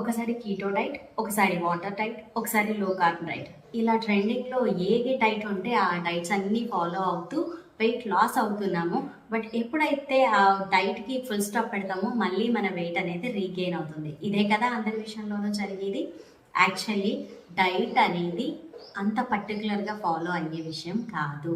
ఒకసారి keto diet ఒకసారి water diet ఒకసారి లో కార్బ్ డైట్ ఇలా ట్రెండింగ్లో ఏది డైట్ ఉంటే ఆ డైట్స్ అన్నీ ఫాలో అవుతూ వెయిట్ లాస్ అవుతున్నాము. బట్ ఎప్పుడైతే ఆ డైట్కి ఫుల్ స్టాప్ పెడతామో మళ్ళీ మన వెయిట్ అనేది రీగెయిన్ అవుతుంది. ఇదే కదా అందరి విషయంలోనూ జరిగేది. యాక్చువల్లీ డైట్ అనేది అంత పర్టికులర్గా ఫాలో అయ్యే విషయం కాదు.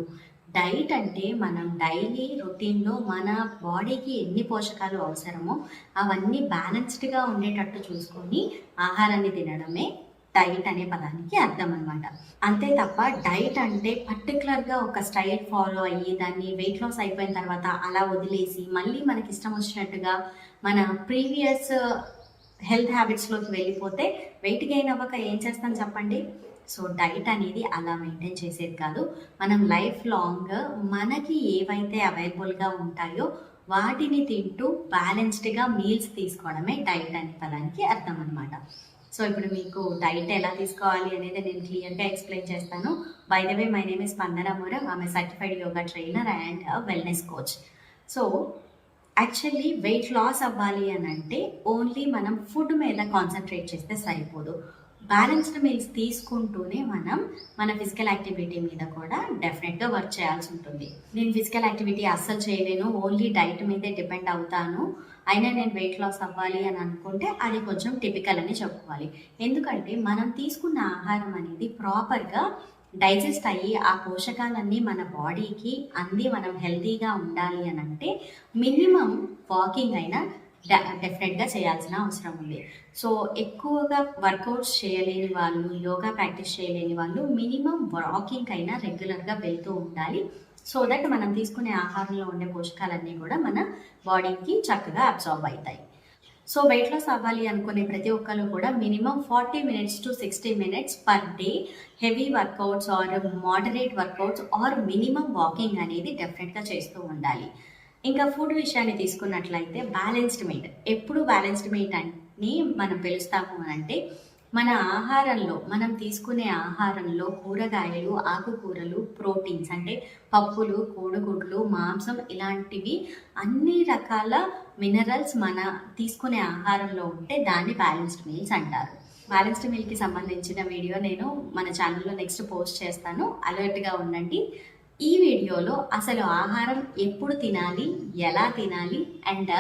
డైట్ అంటే మనం డైలీ రొటీన్లో మన బాడీకి ఎన్ని పోషకాలు అవసరమో అవన్నీ బ్యాలెన్స్డ్గా ఉండేటట్టు చూసుకొని ఆహారాన్ని తినడమే డైట్ అనే పదానికి అర్థం అనమాట అంతే తప్ప డైట్ అంటే పర్టికులర్గా ఒక స్టైల్ ఫాలో అయ్యి దాన్ని వెయిట్ లాస్ అయిపోయిన తర్వాత అలా వదిలేసి మళ్ళీ మనకి ఇష్టం వచ్చినట్టుగా మన ప్రీవియస్ హెల్త్ హ్యాబిట్స్లోకి వెళ్ళిపోతే వెయిట్ గెయిన్ అవ్వక ఏం చేస్తాం చెప్పండి? సో డైట్ అనేది అలా మెయింటైన్ చేసేది కాదు. మనం లైఫ్ లాంగ్ మనకి ఏవైతే అవైలబుల్గా ఉంటాయో వాటిని తింటూ బ్యాలెన్స్డ్గా మీల్స్ తీసుకోవడమే డైట్ అనే పదానికి అర్థం అనమాట సో ఇప్పుడు మీకు డైట్ ఎలా తీసుకోవాలి అనేది నేను క్లియర్గా ఎక్స్ప్లెయిన్ చేస్తాను. By the way my name is Spandana Mooram ఆమె certified yoga trainer and wellness coach so actually weight loss అవ్వాలి అని అంటే ఓన్లీ మనం ఫుడ్ మీద కాన్సన్ట్రేట్ చేస్తే సరిపోదు. బ్యాలెన్స్డ్ మీల్స్ తీసుకుంటూనే మనం మన ఫిజికల్ యాక్టివిటీ మీద కూడా డెఫినెట్గా వర్క్ చేయాల్సి ఉంటుంది. నేను ఫిజికల్ యాక్టివిటీ అస్సలు చేయలేను ఓన్లీ డైట్ మీదే డిపెండ్ అవుతాను. అయినా నేను వెయిట్ లాస్ అవ్వాలి అని అనుకుంటే అది కొంచెం టిపికల్ అని చెప్పుకోవాలి. ఎందుకంటే మనం తీసుకున్న ఆహారం అనేది ప్రాపర్గా డైజెస్ట్ అయ్యి ఆ పోషకాలన్నీ మన బాడీకి అంది మనం హెల్తీగా ఉండాలి అని అంటే మినిమం వాకింగ్ అయినా డెఫినెట్గా చేయాల్సిన అవసరం ఉంది. సో ఎక్కువగా వర్కౌట్స్ చేయలేని వాళ్ళు యోగా ప్రాక్టీస్ చేయలేని వాళ్ళు మినిమం వాకింగ్ అయినా రెగ్యులర్గా వెళ్తూ ఉండాలి. సో దట్ మనం తీసుకునే ఆహారంలో ఉండే పోషకాలన్నీ కూడా మన బాడీకి చక్కగా అబ్జార్బ్ అవుతాయి. సో వెయిట్ లాస్ అవ్వాలి అనుకునే ప్రతి ఒక్కరు కూడా minimum forty minutes to sixty minutes per day heavy workouts or moderate workouts or minimum walking అనేది డెఫినెట్గా చేస్తూ ఉండాలి. ఇంకా ఫుడ్ విషయాన్ని తీసుకున్నట్లయితే బ్యాలెన్స్డ్ మీట్ ఎప్పుడు బ్యాలెన్స్డ్ మీట్ అని మనం పిలుస్తాము అంటే మన ఆహారంలో మనం తీసుకునే ఆహారంలో కూరగాయలు ఆకుకూరలు ప్రోటీన్స్ అంటే పప్పులు కోడిగుడ్లు మాంసం ఇలాంటివి అన్ని రకాల మినరల్స్ మన తీసుకునే ఆహారంలో ఉంటే దాన్ని బ్యాలెన్స్డ్ మీల్స్ అంటారు. బ్యాలెన్స్డ్ మీల్కి సంబంధించిన వీడియో నేను మన ఛానల్లో నెక్స్ట్ పోస్ట్ చేస్తాను. అలర్ట్గా ఉండండి. ఈ వీడియోలో అసలు ఆహారం ఎప్పుడు తినాలి ఎలా తినాలి అండ్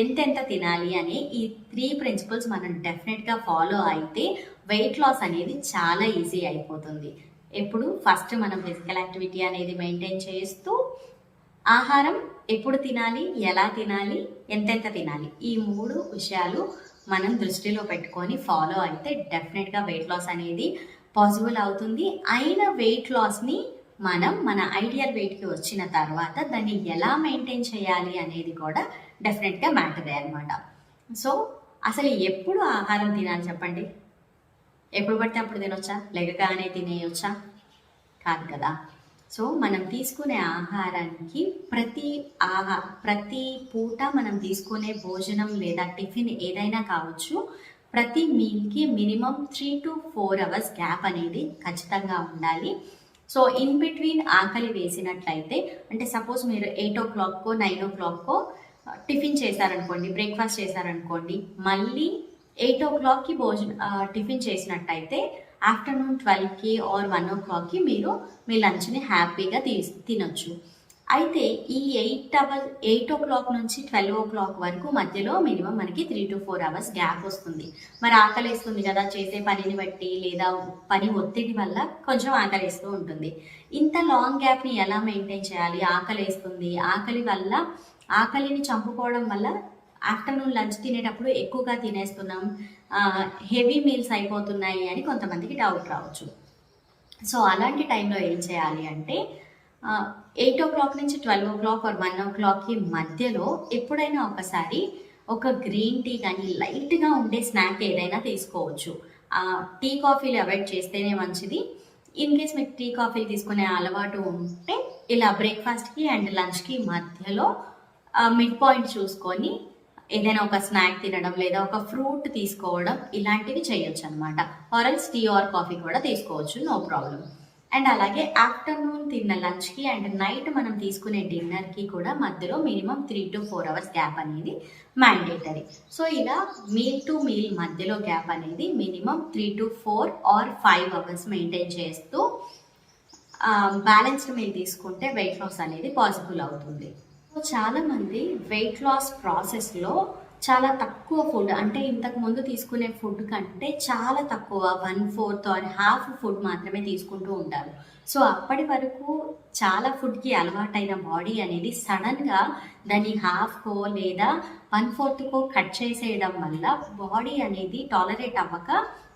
ఎంతెంత తినాలి అనే ఈ త్రీ ప్రిన్సిపల్స్ మనం డెఫినెట్గా ఫాలో అయితే వెయిట్ లాస్ అనేది చాలా ఈజీ అయిపోతుంది. ఎప్పుడు ఫస్ట్ మనం ఫిజికల్ యాక్టివిటీ అనేది మెయింటైన్ చేస్తూ ఆహారం ఎప్పుడు తినాలి ఎలా తినాలి ఎంతెంత తినాలి ఈ మూడు విషయాలు మనం దృష్టిలో పెట్టుకొని ఫాలో అయితే డెఫినెట్గా వెయిట్ లాస్ అనేది పాసిబుల్ అవుతుంది. అయిన వెయిట్ లాస్ని మనం మన ఐడియల్ వెయిట్కి వచ్చిన తర్వాత దాన్ని ఎలా మెయింటైన్ చేయాలి అనేది కూడా డెఫినెట్గా మ్యాటరే అనమాట సో అసలు ఎప్పుడు ఆహారం తినాలి చెప్పండి? ఎప్పుడు పడితే అప్పుడు తినొచ్చా? లెగగానే తినేయొచ్చా? కాదు కదా. సో మనం తీసుకునే ఆహారానికి ప్రతి ఆహా ప్రతి పూట మనం తీసుకునే భోజనం లేదా టిఫిన్ ఏదైనా కావచ్చు ప్రతి మీల్కి minimum three to four hours gap అనేది ఖచ్చితంగా ఉండాలి. సో ఇన్ బిట్వీన్ ఆకలి వేసినట్లయితే అంటే సపోజ్ మీరు ఎయిట్ ఓ క్లాక్కో నైన్ ఓ క్లాక్కో టిఫిన్ చేశారనుకోండి బ్రేక్ఫాస్ట్ చేశారనుకోండి మళ్ళీ ఎయిట్ ఓ క్లాక్కి భోజనం టిఫిన్ చేసినట్టయితే ఆఫ్టర్నూన్ ట్వెల్వ్కి ఆర్ వన్ ఓ క్లాక్కి మీరు మీ లంచ్ని హ్యాపీగా తీ తినొచ్చు. అయితే ఈ eight hour eight o'clock నుంచి ట్వెల్వ్ ఓ క్లాక్ వరకు మధ్యలో మినిమం మనకి three to four hours gap వస్తుంది. మరి ఆకలేస్తుంది కదా చేసే పనిని బట్టి లేదా పని ఒత్తిడి వల్ల కొంచెం ఆకలేస్తూ ఉంటుంది. ఇంత లాంగ్ గ్యాప్ని ఎలా మెయింటైన్ చేయాలి? ఆకలేస్తుంది. ఆకలి వల్ల ఆకలిని చంపుకోవడం వల్ల ఆఫ్టర్నూన్ లంచ్ తినేటప్పుడు ఎక్కువగా తినేస్తున్నాం. హెవీ మీల్స్ అయిపోతున్నాయి అని కొంతమందికి డౌట్ రావచ్చు. సో అలాంటి టైంలో ఏం చేయాలి అంటే ఎయిట్ ఓ క్లాక్ నుంచి twelve o'clock or one ఓ క్లాక్కి మధ్యలో ఎప్పుడైనా ఒకసారి ఒక గ్రీన్ టీ కానీ లైట్గా ఉండే స్నాక్ ఏదైనా తీసుకోవచ్చు. టీ కాఫీలు అవాయిడ్ చేస్తేనే మంచిది. ఇన్ కేస్ మీకు టీ కాఫీలు తీసుకునే అలవాటు ఉంటే ఇలా బ్రేక్ఫాస్ట్కి అండ్ లంచ్కి మధ్యలో మిడ్ పాయింట్ చూసుకొని ఏదైనా ఒక స్నాక్ తినడం లేదా ఒక ఫ్రూట్ తీసుకోవడం ఇలాంటివి చేయొచ్చు అనమాట ఆరల్స్ టీ ఆర్ కాఫీ కూడా తీసుకోవచ్చు నో ప్రాబ్లం అండ్ అలాగే ఆఫ్టర్నూన్ తిన్న లంచ్కి అండ్ నైట్ మనం తీసుకునే డిన్నర్కి కూడా మధ్యలో minimum three to four hours gap అనేది మ్యాండేటరీ సో ఇలా మీల్ టు మీల్ మధ్యలో గ్యాప్ అనేది minimum three to four or five hours maintain చేస్తూ బ్యాలెన్స్డ్ మీల్ తీసుకుంటే వెయిట్ లాస్ అనేది పాసిబుల్ అవుతుంది. చాలామంది వెయిట్ లాస్ ప్రాసెస్లో చాలా తక్కువ ఫుడ్ అంటే ఇంతకు ముందు తీసుకునే ఫుడ్ కంటే చాలా తక్కువ one fourth or half food మాత్రమే తీసుకుంటూ ఉంటారు. సో అప్పటి వరకు చాలా ఫుడ్కి అలవాటైన బాడీ అనేది సడన్గా దాన్ని హాఫ్కో లేదా వన్ ఫోర్త్కో కట్ చేసేయడం వల్ల బాడీ అనేది టాలరేట్ అవ్వక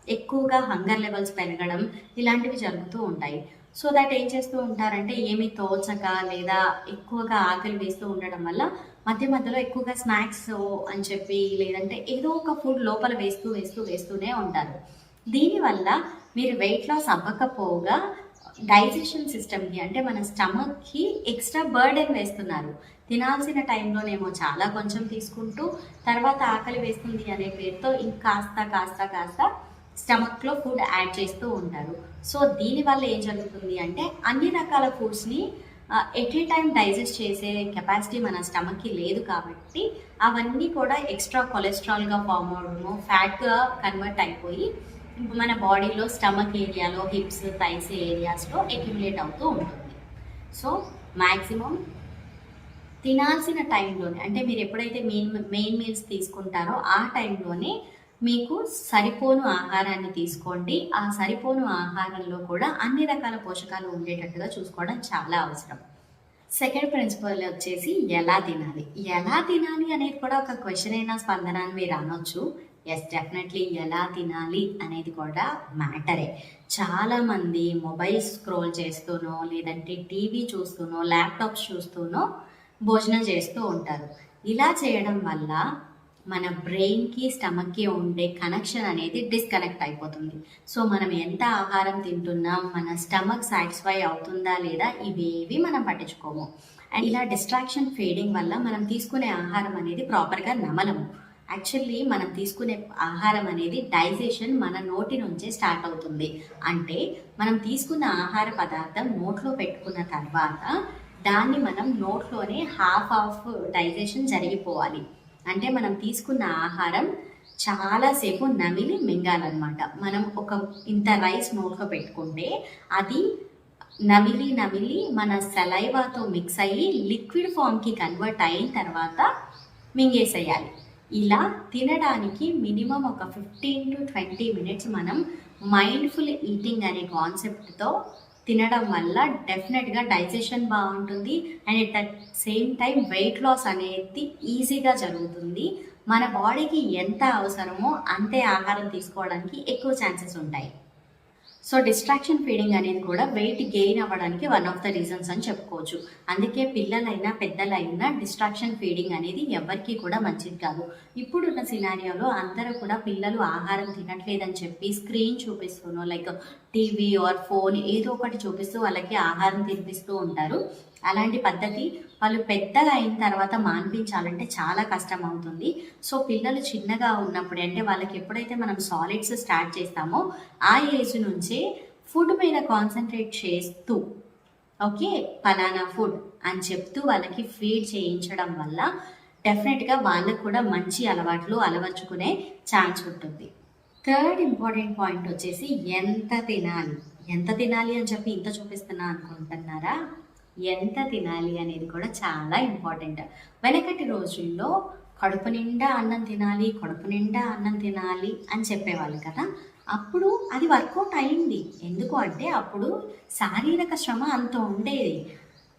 ఎక్కువగా హంగర్ లెవెల్స్ పెరగడం ఇలాంటివి జరుగుతూ ఉంటాయి. సో దట్ ఏం చేస్తూ ఉంటారంటే ఏమి తోచక లేదా ఎక్కువగా ఆకలి వేస్తూ ఉండడం వల్ల మధ్య మధ్యలో ఎక్కువగా స్నాక్స్ అని చెప్పి లేదంటే ఏదో ఒక ఫుడ్ లోపల వేస్తూ వేస్తూ వేస్తూనే ఉంటారు. దీనివల్ల మీరు వెయిట్ లాస్ అవ్వకపోగా డైజెషన్ సిస్టమ్కి అంటే మన స్టమక్కి ఎక్స్ట్రా బర్డెన్ వేస్తున్నారు. తినాల్సిన టైంలోనేమో చాలా కొంచెం తీసుకుంటూ తర్వాత ఆకలి వేస్తుంది అనే పేరుతో ఇంకాస్త కాస్త కాస్త స్టమక్లో ఫుడ్ యాడ్ చేస్తూ ఉంటారు. సో దీనివల్ల ఏం జరుగుతుంది అంటే అన్ని రకాల ఫుడ్స్ని ఎట్ ఏ టైం డైజెస్ట్ చేసే కెపాసిటీ మన స్టమక్కి లేదు కాబట్టి అవన్నీ కూడా ఎక్స్ట్రా కొలెస్ట్రాల్గా ఫామ్ అవడము ఫ్యాట్గా కన్వర్ట్ అయిపోయి మన బాడీలో స్టమక్ ఏరియాలో హిప్స్ థైస్ ఏరియాస్లో ఎక్యుములేట్ అవుతూ ఉంటుంది. సో మ్యాక్సిమం తినాల్సిన టైంలోనే అంటే మీరు ఎప్పుడైతే మెయిన్ మెయిన్ మీల్స్ తీసుకుంటారో ఆ టైంలోనే మీకు సరిపోను ఆహారాన్ని తీసుకోండి. ఆ సరిపోను ఆహారంలో కూడా అన్ని రకాల పోషకాలు ఉండేటట్టుగా చూసుకోవడం చాలా అవసరం. సెకండ్ ప్రిన్సిపల్ వచ్చేసి ఎలా తినాలి? ఎలా తినాలి అనేది కూడా ఒక క్వశ్చన్ అయినా స్పందన అని మీరు అనొచ్చు. ఎస్ డెఫినెట్లీ ఎలా తినాలి అనేది కూడా మ్యాటరే చాలామంది మొబైల్ స్క్రోల్ చేస్తూనో లేదంటే టీవీ చూస్తూనో ల్యాప్టాప్స్ చూస్తూనో భోజనం చేస్తూ ఉంటారు. ఇలా చేయడం వల్ల మన బ్రెయిన్కి స్టమక్కి ఉండే కనెక్షన్ అనేది డిస్కనెక్ట్ అయిపోతుంది. సో మనం ఎంత ఆహారం తింటున్నాం మన స్టమక్ సాటిస్ఫై అవుతుందా లేదా ఇవేవి మనం పట్టించుకోము. అండ్ ఇలా డిస్ట్రాక్షన్ ఫీడింగ్ వల్ల మనం తీసుకునే ఆహారం అనేది ప్రాపర్గా నమలము. యాక్చువల్లీ మనం తీసుకునే ఆహారం అనేది డైజెషన్ మన నోటి నుంచే స్టార్ట్ అవుతుంది. అంటే మనం తీసుకున్న ఆహార పదార్థం నోట్లో పెట్టుకున్న తర్వాత దాన్ని మనం నోట్లోనే హాఫ్ ఆఫ్ డైజెషన్ జరిగిపోవాలి. అంటే మనం తీసుకున్న ఆహారం చాలాసేపు నమిలి మింగాలన్నమాట. మనం ఒక ఇంత రైస్ నోట్లో పెట్టుకుంటే అది నమిలి నమిలి మన సలైవాతో మిక్స్ అయ్యి లిక్విడ్ ఫామ్కి కన్వర్ట్ అయిన తర్వాత మింగేసేయాలి. ఇలా తినడానికి మినిమం ఒక ఫిఫ్టీన్ టు ట్వంటీ మినిట్స్ మనం మైండ్ఫుల్ ఈటింగ్ అనే కాన్సెప్ట్తో తినడం వల్ల డెఫినెట్గా డైజెషన్ బాగుంటుంది. And at the same time weight loss అనేది ఈజీగా జరుగుతుంది. మన బాడీకి ఎంత అవసరమో అంతే ఆహారం తీసుకోవడానికి ఎక్కువ ఛాన్సెస్ ఉంటాయి. సో డిస్ట్రాక్షన్ ఫీడింగ్ అనేది కూడా వెయిట్ గెయిన్ అవ్వడానికి వన్ ఆఫ్ ద రీజన్స్ అని చెప్పుకోవచ్చు. అందుకే పిల్లలైనా పెద్దలైనా డిస్ట్రాక్షన్ ఫీడింగ్ అనేది ఎవరికి కూడా మంచిది కాదు. ఇప్పుడున్న సినారియోలో అందరూ కూడా పిల్లలు ఆహారం తినట్లేదని చెప్పి స్క్రీన్ చూపిస్తూనో లైక్ టీవీ ఆర్ ఫోన్ ఏదో ఒకటి చూపిస్తూ వాళ్ళకి ఆహారం తినిపిస్తూ ఉంటారు. అలాంటి పద్ధతి వాళ్ళు పెద్దగా అయిన తర్వాత మాన్పించాలంటే చాలా కష్టం అవుతుంది. సో పిల్లలు చిన్నగా ఉన్నప్పుడు అంటే వాళ్ళకి ఎప్పుడైతే మనం సాలిడ్స్ స్టార్ట్ చేస్తామో ఆ ఏజ్ నుంచే ఫుడ్ మీద కాన్సన్ట్రేట్ చేస్తూ ఓకే పలానా ఫుడ్ అని చెప్తూ వాళ్ళకి ఫీడ్ చేయించడం వల్ల డెఫినెట్గా వాళ్ళకు కూడా మంచి అలవాట్లు అలవర్చుకునే ఛాన్స్ ఉంటుంది. థర్డ్ ఇంపార్టెంట్ పాయింట్ వచ్చేసి ఎంత తినాలి? ఎంత తినాలి అని చెప్పి ఇంత చూపిస్తున్నా అనుకుంటున్నారా? ఎంత తినాలి అనేది కూడా చాలా ఇంపార్టెంట్. వెనకటి రోజుల్లో కడుపు నిండా అన్నం తినాలి కడుపు నిండా అన్నం తినాలి అని చెప్పేవాళ్ళు కదా అప్పుడు అది వర్కౌట్ అయింది. ఎందుకు అంటే అప్పుడు శారీరక శ్రమ అంత ఉండేది.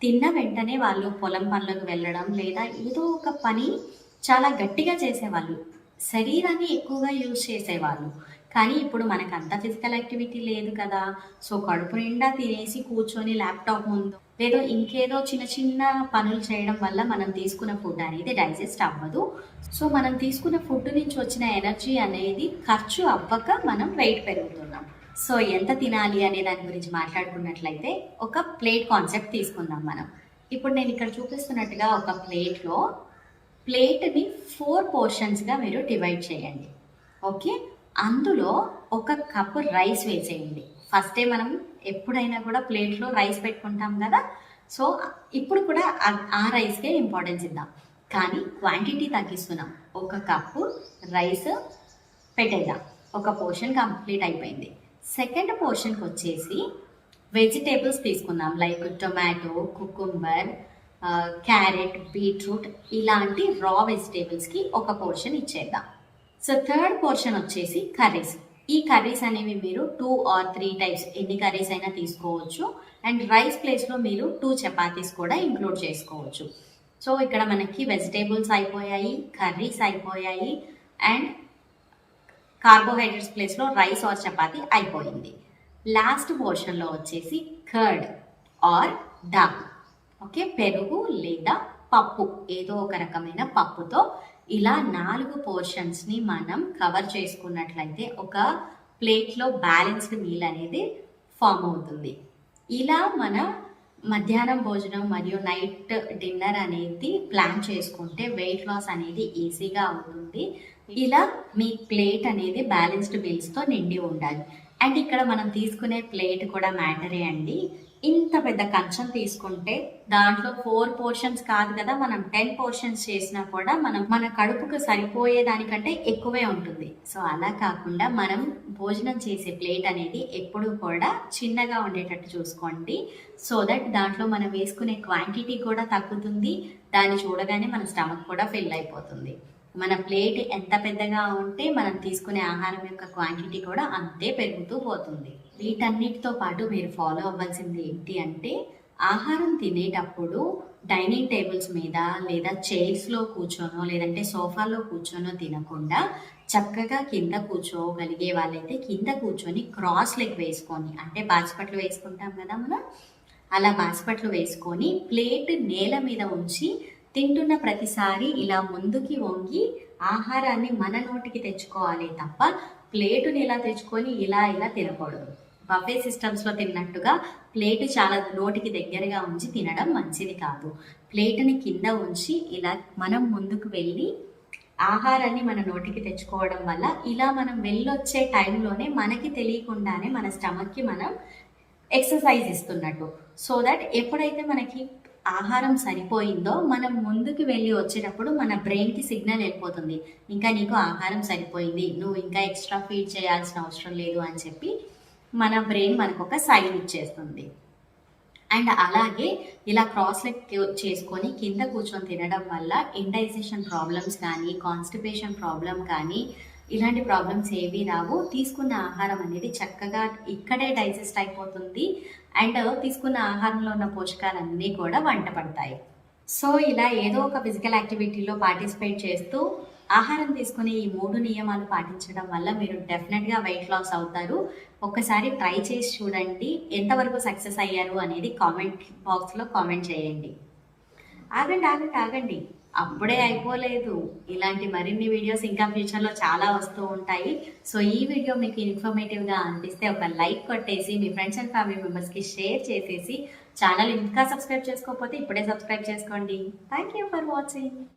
తిన్న వెంటనే వాళ్ళు పొలం పనులకు వెళ్ళడం లేదా ఏదో ఒక పని చాలా గట్టిగా చేసేవాళ్ళు. శరీరాన్ని ఎక్కువగా యూజ్ చేసేవాళ్ళు. కానీ ఇప్పుడు మనకు అంత ఫిజికల్ యాక్టివిటీ లేదు కదా. సో కడుపు నిండా తినేసి కూర్చొని ల్యాప్టాప్ ముందు లేదో ఇంకేదో చిన్న చిన్న పనులు చేయడం వల్ల మనం తీసుకున్న ఫుడ్ అనేది డైజెస్ట్ అవ్వదు. సో మనం తీసుకున్న ఫుడ్ నుంచి వచ్చిన ఎనర్జీ అనేది ఖర్చు అవ్వక మనం వెయిట్ పెరుగుతున్నాం. సో ఎంత తినాలి అనే దాని గురించి మాట్లాడుకున్నట్లయితే ఒక ప్లేట్ కాన్సెప్ట్ తీసుకుందాం మనం. ఇప్పుడు నేను ఇక్కడ చూపిస్తున్నట్టుగా ఒక ప్లేట్లో ప్లేట్ని ఫోర్ పోర్షన్స్గా మీరు డివైడ్ చేయండి. ఓకే అందులో ఒక కప్ రైస్ వేసేయండి. ఫస్టే మనం ఎప్పుడైనా కూడా ప్లేట్లో రైస్ పెట్టుకుంటాం కదా సో ఇప్పుడు కూడా ఆ రైస్కే ఇంపార్టెన్స్ ఇద్దాం. కానీ క్వాంటిటీ తగ్గిస్తున్నాం. ఒక కప్పు రైస్ పెట్టేద్దాం. ఒక పోర్షన్ కంప్లీట్ అయిపోయింది. సెకండ్ పోర్షన్కి వచ్చేసి వెజిటేబుల్స్ తీసుకుందాం. Like tomato cucumber carrot beetroot ఇలాంటి రా వెజిటేబుల్స్కి ఒక పోర్షన్ ఇచ్చేద్దాం. సో థర్డ్ పోర్షన్ వచ్చేసి కర్రీస్ ఈ కర్రీస్ అనేవి మీరు టూ ఆర్ త్రీ టైప్స్ ఎన్ని కర్రీస్ అయినా తీసుకోవచ్చు. అండ్ రైస్ ప్లేస్లో మీరు టూ చపాతీస్ కూడా ఇంక్లూడ్ చేసుకోవచ్చు. సో ఇక్కడ మనకి వెజిటేబుల్స్ అయిపోయాయి కర్రీస్ అయిపోయాయి అండ్ కార్బోహైడ్రేట్స్ ప్లేస్లో రైస్ ఆర్ చపాతీ అయిపోయింది. లాస్ట్ పోర్షన్లో వచ్చేసి కర్డ్ ఆర్ డాల్ ఓకే పెరుగు లేదా పప్పు ఏదో ఒక రకమైన పప్పుతో ఇలా నాలుగు పోర్షన్స్ని మనం కవర్ చేసుకున్నట్లయితే ఒక ప్లేట్లో బ్యాలెన్స్డ్ మీల్ అనేది ఫామ్ అవుతుంది. ఇలా మన మధ్యాహ్నం భోజనం మరియు నైట్ డిన్నర్ అనేది ప్లాన్ చేసుకుంటే వెయిట్ లాస్ అనేది ఈజీగా అవుతుంది ఇలా మీ ప్లేట్ అనేది బ్యాలెన్స్డ్ మీల్స్తో నిండి ఉండాలి. అండ్ ఇక్కడ మనం తీసుకునే ప్లేట్ కూడా మ్యాటరే అండి. ఇంత పెద్ద కంచం తీసుకుంటే దాంట్లో ఫోర్ పోర్షన్స్ కాదు కదా మనం టెన్ పోర్షన్స్ చేసినా కూడా మనం మన కడుపుకు సరిపోయే దానికంటే ఎక్కువే ఉంటుంది. సో అలా కాకుండా మనం భోజనం చేసే ప్లేట్ అనేది ఎప్పుడు కూడా చిన్నగా ఉండేటట్టు చూసుకోండి. సో దట్ దాంట్లో మనం వేసుకునే క్వాంటిటీ కూడా తగ్గుతుంది దాన్ని చూడగానే మన స్టమక్ కూడా ఫిల్ అయిపోతుంది. మన ప్లేట్ ఎంత పెద్దగా ఉంటే మనం తీసుకునే ఆహారం యొక్క క్వాంటిటీ కూడా అంతే పెరుగుతూ పోతుంది. వీటన్నిటితో పాటు మీరు ఫాలో అవ్వాల్సింది ఏంటి అంటే ఆహారం తినేటప్పుడు డైనింగ్ టేబుల్స్ మీద లేదా చైర్స్లో కూర్చోనో లేదంటే సోఫాలో కూర్చోనో తినకుండా చక్కగా కింద కూర్చోగలిగే వాళ్ళైతే కింద కూర్చొని క్రాస్ లెగ్ వేసుకొని అంటే బాచిపట్లు వేసుకుంటాం కదా మనం అలా బాచిపట్లు వేసుకొని ప్లేట్ నేల మీద ఉంచి తింటున్న ప్రతిసారి ఇలా ముందుకి వంగి ఆహారాన్ని మన నోటికి తెచ్చుకోవాలి తప్ప ప్లేటుని ఇలా తెచ్చుకొని ఇలా ఇలా తినకూడదు. బఫే సిస్టమ్స్లో తిన్నట్టుగా ప్లేట్ చాలా నోటికి దగ్గరగా ఉంచి తినడం మంచిది కాదు. ప్లేట్ని కింద ఉంచి ఇలా మనం ముందుకు వెళ్ళి ఆహారాన్ని మన నోటికి తెచ్చుకోవడం వల్ల ఇలా మనం వెళ్ళొచ్చే టైంలోనే మనకి తెలియకుండానే మన స్టమక్కి మనం ఎక్సర్సైజ్ ఇస్తున్నట్టు. సో దట్ ఎప్పుడైతే మనకి ఆహారం సరిపోయిందో మనం ముందుకు వెళ్ళి వచ్చేటప్పుడు మన బ్రెయిన్కి సిగ్నల్ వెళ్ళిపోతుంది. ఇంకా నీకు ఆహారం సరిపోయింది. నువ్వు ఇంకా ఎక్స్ట్రా ఫీడ్ చేయాల్సిన అవసరం లేదు అని చెప్పి మన బ్రెయిన్ మనకు ఒక సైన్ ఇచ్చేస్తుంది. అండ్ అలాగే ఇలా క్రాస్ లెగ్ చేసుకొని కింద కూర్చొని తినడం వల్ల ఇండైజెషన్ ప్రాబ్లమ్స్ కానీ కాన్స్టిపేషన్ ప్రాబ్లం కానీ ఇలాంటి ప్రాబ్లమ్స్ ఏవి రావు. తీసుకున్న ఆహారం అనేది చక్కగా ఇక్కడే డైజెస్ట్ అయిపోతుంది. అండ్ తీసుకున్న ఆహారంలో ఉన్న పోషకాలన్నీ కూడా వంట పడతాయి. సో ఇలా ఏదో ఒక ఫిజికల్ యాక్టివిటీలో పార్టిసిపేట్ చేస్తూ ఆహారం తీసుకునే ఈ మూడు నియమాలు పాటించడం వల్ల మీరు డెఫినెట్గా వెయిట్ లాస్ అవుతారు. ఒక్కసారి ట్రై చేసి చూడండి ఎంతవరకు సక్సెస్ అయ్యారు అనేది కామెంట్ బాక్స్లో కామెంట్ చేయండి. ఆగండి ఆగండి ఆగండి. అప్పుడే అయిపోలేదు. ఇలాంటి మరిన్ని వీడియోస్ ఇంకా ఫ్యూచర్లో చాలా వస్తూ ఉంటాయి. సో ఈ వీడియో మీకు ఇన్ఫర్మేటివ్గా అనిపిస్తే ఒక లైక్ కొట్టేసి మీ ఫ్రెండ్స్ అండ్ ఫ్యామిలీ మెంబర్స్కి షేర్ చేసేసి ఛానల్ ఇంకా సబ్స్క్రైబ్ చేసుకోకపోతే ఇప్పుడే సబ్స్క్రైబ్ చేసుకోండి. Thank you for watching